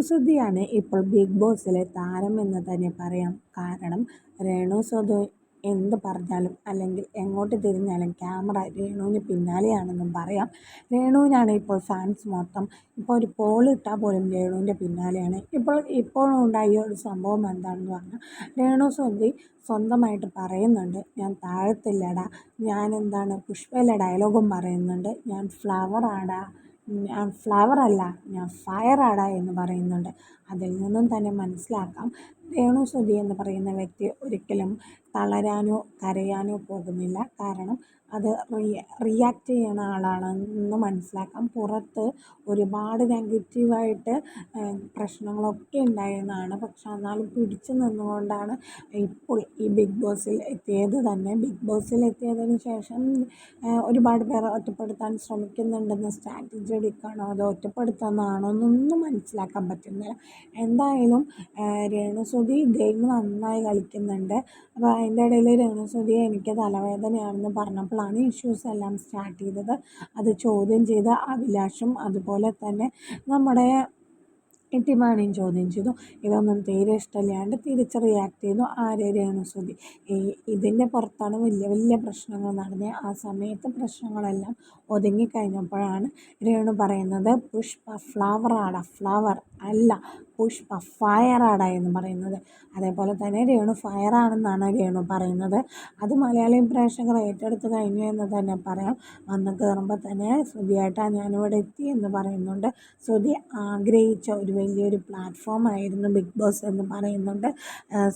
രേണുസുധിയാണ് ഇപ്പോൾ ബിഗ് ബോസിലെ താരം എന്ന് തന്നെ പറയാം. കാരണം രേണു രേണുസുധി എന്ത് പറഞ്ഞാലും അല്ലെങ്കിൽ എങ്ങോട്ട് തിരിഞ്ഞാലും ക്യാമറ രേണുവിന് പിന്നാലെയാണെന്നും പറയാം. രേണുവിനാണ് ഇപ്പോൾ ഫാൻസ് മൊത്തം. ഇപ്പോൾ ഒരു പോൾ ഇട്ടാൽ പോലും രേണുവിന്റെ പിന്നാലെയാണ്. ഇപ്പോൾ ഇപ്പോൾ ഉണ്ടായ ഒരു സംഭവം എന്താണെന്ന് പറഞ്ഞാൽ രേണു സ്വന്തി സ്വന്തമായിട്ട് പറയുന്നുണ്ട് ഞാൻ താഴത്തില്ലടാ. ഞാൻ എന്താണ് പുഷ്പയിലെ ഡയലോഗും പറയുന്നുണ്ട്. ഞാൻ ഫ്ലവറാടാ ഞാൻ ഫ്ലവറല്ല ഞാൻ ഫയറാടാ എന്ന് പറയുന്നുണ്ട്. അതിൽ നിന്നും തന്നെ മനസ്സിലാക്കാം. രേണു സുധി എന്ന് പറയുന്ന വ്യക്തി ഒരിക്കലും തളരാനോ കരയാനോ പോകുന്നില്ല. കാരണം അത് റിയാക്ട് ചെയ്യുന്ന ആളാണെന്ന് മനസ്സിലാക്കാം. പുറത്ത് ഒരുപാട് നെഗറ്റീവായിട്ട് പ്രശ്നങ്ങളൊക്കെ ഉണ്ടായിരുന്നതാണ്. പക്ഷെ എന്നാലും പിടിച്ചു നിന്നുകൊണ്ടാണ് ഇപ്പോൾ ഈ ബിഗ് ബോസിൽ എത്തിയത് തന്നെ. ബിഗ് ബോസിൽ എത്തിയതിന് ശേഷം ഒരുപാട് പേർ ഒറ്റപ്പെടുത്താൻ ശ്രമിക്കുന്നുണ്ടെന്ന് സ്ട്രാറ്റജി എടുക്കുകയാണോ അതോ ഒറ്റപ്പെടുത്തുന്നതാണോ എന്നൊന്നും മനസ്സിലാക്കാൻ പറ്റുന്നില്ല. എന്തായാലും രേണുസുതി ഗെയിം നന്നായി കളിക്കുന്നുണ്ട്. അപ്പോൾ അതിന്റെ ഇടയിൽ രേണുസുതി എനിക്ക് തലവേദനയാണെന്ന് പറഞ്ഞപ്പോഴാണ് ഇഷ്യൂസ് എല്ലാം സ്റ്റാർട്ട് ചെയ്തത്. അത് ചോദ്യം ചെയ്ത അഭിലാഷും അതുപോലെ തന്നെ നമ്മുടെ ഇട്ടിമാണിയും ചോദ്യം ചെയ്തു. ഇതൊന്നും തീരെ ഇഷ്ടമില്ലാണ്ട് തിരിച്ച് റിയാക്ട് ചെയ്തു. ആര് രേണുസുതി ഈ ഇതിന്റെ പുറത്താണ് വലിയ വലിയ പ്രശ്നങ്ങൾ നടന്നത് ആ സമയത്ത് പ്രശ്നങ്ങളെല്ലാം ഒതുങ്ങിക്കഴിഞ്ഞപ്പോഴാണ് രേണു പറയുന്നത് പുഷ്പ ഫ്ലവറാണ് ഫ്ലവർ അല്ല പുഷ്പ ഫയറാടാ എന്ന് പറയുന്നത്. അതേപോലെ തന്നെ രേണു ഫയറാണെന്നാണ് രേണു പറയുന്നത്. അത് മലയാളി പ്രേക്ഷകർ ഏറ്റെടുത്ത് കഴിഞ്ഞു എന്ന് തന്നെ പറയാം. വന്ന് കയറുമ്പോൾ തന്നെ ശ്രുതിയേട്ടാ ഞാനിവിടെ എത്തി എന്ന് പറയുന്നുണ്ട്. ശ്രുതി ആഗ്രഹിച്ച ഒരു വലിയൊരു പ്ലാറ്റ്ഫോം ആയിരുന്നു ബിഗ് ബോസ് എന്ന് പറയുന്നുണ്ട്.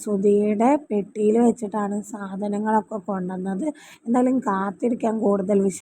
ശ്രുതിയുടെ പെട്ടിയിൽ വെച്ചിട്ടാണ് സാധനങ്ങളൊക്കെ കൊണ്ടുവന്നത്. എന്തായാലും കാത്തിരിക്കാൻ കൂടുതൽ വിശ